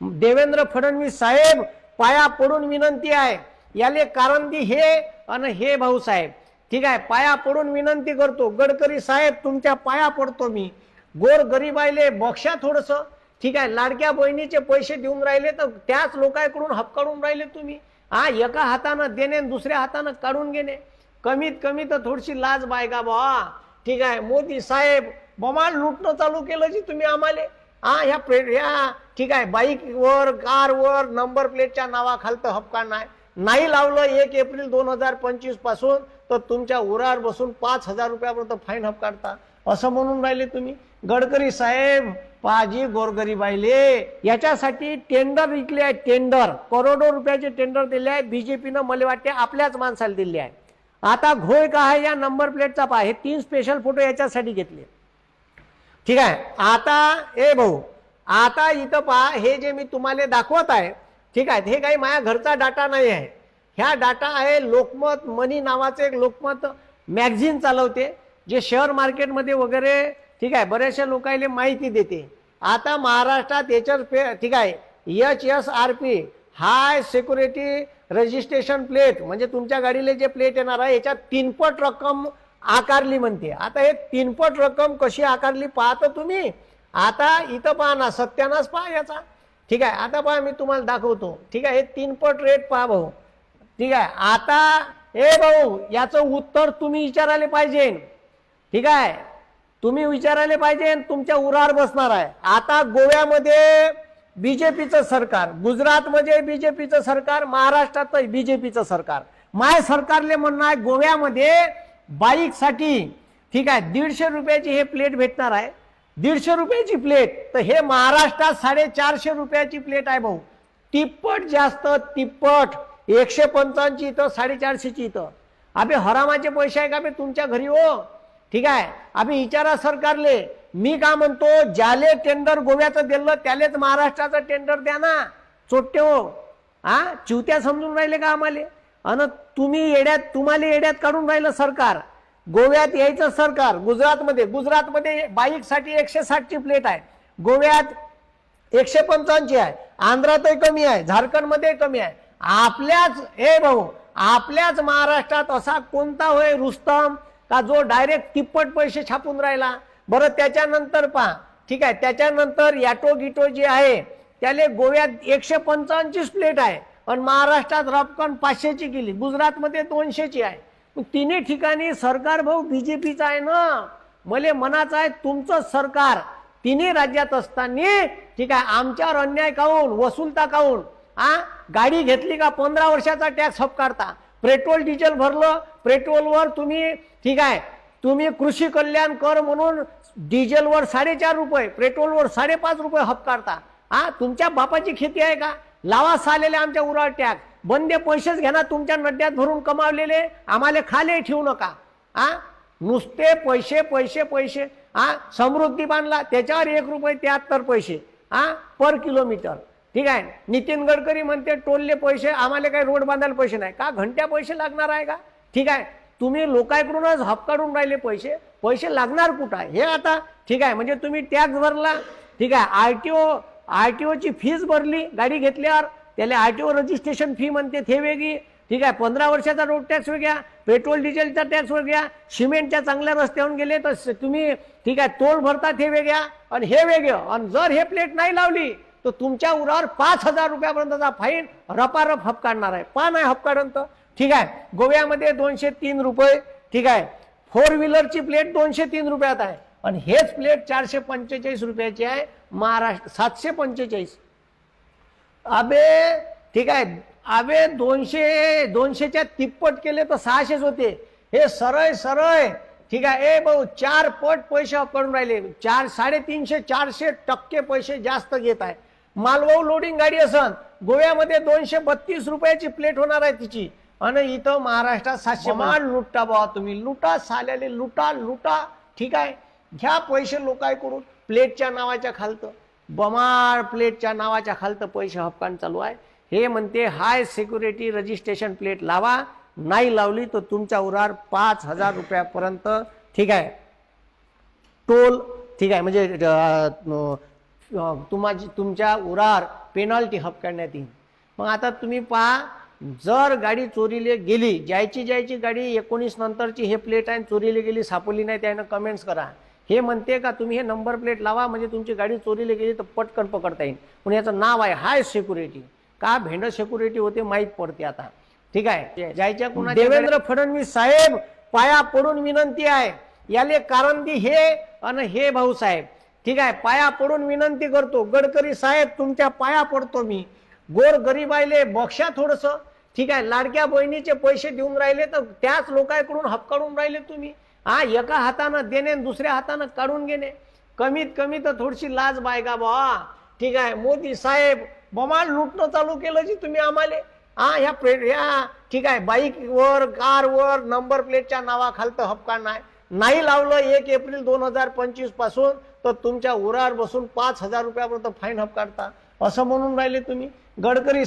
देवेंद्र फडणवीस साहेब पाया पडून विनंती आहे. याले कारंदी हे आणि हे भाऊ साहेब. ठीक आहे पाया पडून विनंती करतो. गडकरी साहेब तुमच्या पाया पडतो मी. गोर गरीबाईले बक्षा थोडस. ठीक आहे लाडक्या बहिणीचे पैसे देऊन राहिले तर त्याच लोकांकडून हपकाडून राहिले तुम्ही. हा एका हातानं देणे दुसऱ्या हातानं काढून घेणे. कमीत कमी तर थोडीशी लाज बायगा बा. ठीक आहे मोदी साहेब बमाल लुटणं चालू केलं जी तुम्ही आम्हाला. हा ह्या प्रे ह्या ठीक आहे बाईकवर कारवर नंबर प्लेटच्या नावाखालतं हपकाण नाही. नाही लावलं एक एप्रिल दोन हजार पंचवीसपासून तर तुमच्या उरावर बसून पाच हजार रुपयापर्यंत फाईन हपकाडता असं म्हणून राहिले तुम्ही? गडकरी साहेब पाजी गोरगरीबाईले याच्यासाठी टेंडर विकले आहे टेंडर. करोडो रुपयाचे टेंडर दिले आहे बीजेपीनं मला वाटते आपल्याच माणसाला दिले आहे. आता घोळ का आहे या नंबर प्लेटचा पहा हे तीन स्पेशल फोटो याच्यासाठी घेतले. ठीक आहे. आता ए भाऊ आता इथं पहा हे जे मी तुम्हाला दाखवत आहे ठीक आहे हे काही माझ्या घरचा डाटा नाही आहे. ह्या डाटा आहे लोकमत मनी नावाचं एक लोकमत मॅगझिन चालवते जे शेअर मार्केटमध्ये वगैरे ठीक आहे बऱ्याचशा लोकांना माहिती देते. आता महाराष्ट्रात याच्यावर पे ठीक आहे H S R P high security registration plate म्हणजे तुमच्या गाडीला जे प्लेट येणार आहे याच्यात तीनपट रक्कम आकारली म्हणते. आता हे तीनपट रक्कम कशी आकारली पाहतो तुम्ही. आता इथं पहा ना सत्यानाच पहा याचा. ठीक आहे आता पहा मी तुम्हाला दाखवतो. ठीक आहे हे तीनपट रेट पहा भाऊ. ठीक आहे आता हे भाऊ याचं उत्तर तुम्ही विचारायला पाहिजे. ठीक आहे तुम्ही विचारायला पाहिजे तुमच्या उरावर बसणार आहे. आता गोव्यामध्ये बीजेपीचं सरकार गुजरातमध्ये बीजेपीचं सरकार महाराष्ट्रात बीजेपीचं सरकार. माय सरकारले म्हणणं आहे गोव्यामध्ये बाईकसाठी ठीक आहे दीडशे रुपयाची हे प्लेट भेटणार आहे. दीडशे रुपयाची प्लेट तर हे महाराष्ट्रात साडेचारशे रुपयाची प्लेट आहे भाऊ. तिप्पट जास्त तिप्पट. एकशे पंचावन्नची इथं साडेचारशेची इथं. अबे हरामाचे पैसे आहे का बे तुमच्या घरी हो? ठीक आहे आम्ही विचारा सरकारले. मी का म्हणतो ज्याले टेंडर गोव्याचं दिलं त्यालेच महाराष्ट्राचं टेंडर द्या ना. चोट्टे हो. हा चिवत्या समजून राहिले का आम्हाला? अन तुम्ही येड्यात तुम्हाला येड्यात काढून राहिलं सरकार. गोव्यात यायचं सरकार गुजरातमध्ये गुजरातमध्ये बाईकसाठी एकशे साठची प्लेट आहे. गोव्यात एकशे पंचावन्नची आहे. आंध्रातही कमी आहे झारखंडमध्ये कमी आहे. आपल्याच हे भाऊ आपल्याच महाराष्ट्रात असा कोणता होय रुस्तम का जो डायरेक्ट तिप्पट पैसे छापून राहिला? बरं त्याच्यानंतर पहा. ठीक आहे त्याच्यानंतर याटो गिटो जे आहे त्याले गोव्यात एकशे पंचाऐंशीच प्लेट आहे. आणि महाराष्ट्रात रपकन पाचशेची केली. गुजरातमध्ये दोनशेची आहे. मग तिन्ही ठिकाणी सरकार भाऊ बी जे पीचा आहे ना? मले मनाचं आहे तुमचं सरकार. तिन्ही राज्यात असताना ठीक आहे आमच्यावर अन्याय काऊन? वसुलता काऊन? आ? गाडी घेतली का पंधरा वर्षाचा टॅक्स हपकारता? पेट्रोल डिझेल भरलं पेट्रोलवर तुम्ही ठीक आहे तुम्ही कृषी कल्याण कर म्हणून डिझेलवर साडेचार रुपये पेट्रोलवर साडेपाच रुपये हपकारता. हा तुमच्या बापाची खेती आहे का? लावा आलेले आमच्या उराळ टॅक्स बंदे पैसेच घेणार ना तुमच्या नड्यात भरून कमावलेले. आम्हाला खाले ठेवू नका. आ? नुसते पैसे पैसे पैसे. हा समृद्धी बांधला त्याच्यावर एक रुपये त्याहत्तर पैसे. हा पर किलोमीटर. ठीक आहे? नितीन गडकरी म्हणते टोलले पैसे आम्हाला काही रोड बांधायला पैसे नाही. का? घंट्या पैसे लागणार आहे का? ठीक आहे? तुम्ही लोकांकडूनच हपकाडून राहिले पैसे. पैसे लागणार कुठं आहे? हे आता ठीक आहे? म्हणजे तुम्ही टॅक्स भरला. ठीक आहे? R T O R T ओची fees भरली गाडी घेतल्यावर त्याला R T O registration fee म्हणते ते वेगळी. ठीक आहे पंधरा वर्षाचा रोड टॅक्स वेगळ्या पेट्रोल डिझेलचा टॅक्स वेगळ्या सिमेंटच्या चांगल्या रस्त्यावरून गेले तर तुम्ही ठीक आहे तोल भरता हे वेगळ्या आणि हे वेगळं. आणि जर हे प्लेट नाही लावली तर तुमच्या उरावर पाच हजार रुपयापर्यंतचा फाईन रपारप हप काढणार आहे. पा नाही हप काढंत ठीक आहे गोव्यामध्ये दोनशे तीन रुपये ठीक आहे फोर व्हीलरची प्लेट दोनशे तीन रुपयात आहे. आणि हेच प्लेट चारशे पंचेचाळीस रुपयाची आहे महाराष्ट्र सातशे पंचेचाळीस. अबे ठीक आहे. अबे दोनशे दोनशेच्या तिप्पट केले तर सहाशेच होते. हे सरळ सरळ. ठीक आहे. ए भाऊ चार पट पैसे करून राहिले. चार साडेतीनशे चारशे टक्के पैसे जास्त घेत आहे. मालवाहू लोडिंग गाडी असन. गोव्यामध्ये दोनशे बत्तीस रुपयाची प्लेट होणार आहे तिची. आणि इथं महाराष्ट्रात सातशे माल लुटा बाबा तुम्ही. लुटा साल्याले लुटा लुटा. ठीक आहे. घ्या पैसे लोकांकडून. प्लेटच्या नावाच्या खालतं. बमार प्लेटच्या नावाच्या खालतं पैसे हपकान चालू आहे. हे म्हणते हाय सिक्युरिटी रजिस्ट्रेशन प्लेट लावा. नाही लावली तर तुमच्या उरार पाच हजार रुपयापर्यंत. ठीक आहे. टोल ठीक आहे. म्हणजे तुम्हा तुमच्या उरार पेनल्टी हप करण्यात येईल. मग आता तुम्ही पहा जर गाडी चोरीले गेली ज्यायची ज्यायची गाडी एकोणीस नंतरची हे प्लेट आहे चोरीला गेली सापडली नाही त्यानं कमेंट्स करा. हे म्हणते का तुम्ही हे नंबर प्लेट लावा म्हणजे तुमची गाडी चोरीला गेली तर पटकन पकडता येईल. पण याचं नाव आहे हाय सिक्युरिटी का भेंड सिक्युरिटी होते माहीत पडते आता. ठीक आहे? जायच्या कुणा देवेंद्र फडणवीस साहेब पाया पडून विनंती आहे. याले कारण दी हे आणि हे भाऊ साहेब. ठीक आहे? पाया पडून विनंती करतो. गडकरी साहेब तुमच्या पाया पडतो मी. गोर गरीबाईले बक्षा थोडस. ठीक आहे? लाडक्या बहिणीचे पैसे देऊन राहिले तर त्याच लोकांकडून हपकाडून राहिले तुम्ही. हा एका हातानं देणे दुसऱ्या हातानं काढून घेणे. कमीत कमी तर थोडीशी लाज बायका बा ठीक आहे मोदी साहेब बमाल लुटणं चालू केलं जी तुम्ही आम्हाला. हा ह्या प्रे ह्या ठीक आहे बाईकवर कारवर नंबर प्लेटच्या नावाखालतं हपका नाही. नाही लावलं एक एप्रिल दोन हजार पंचवीसपासून तर तुमच्या उरावर बसून पाच हजार रुपयापर्यंत फाईन हपकाडता असं म्हणून राहिले तुम्ही. गडकरी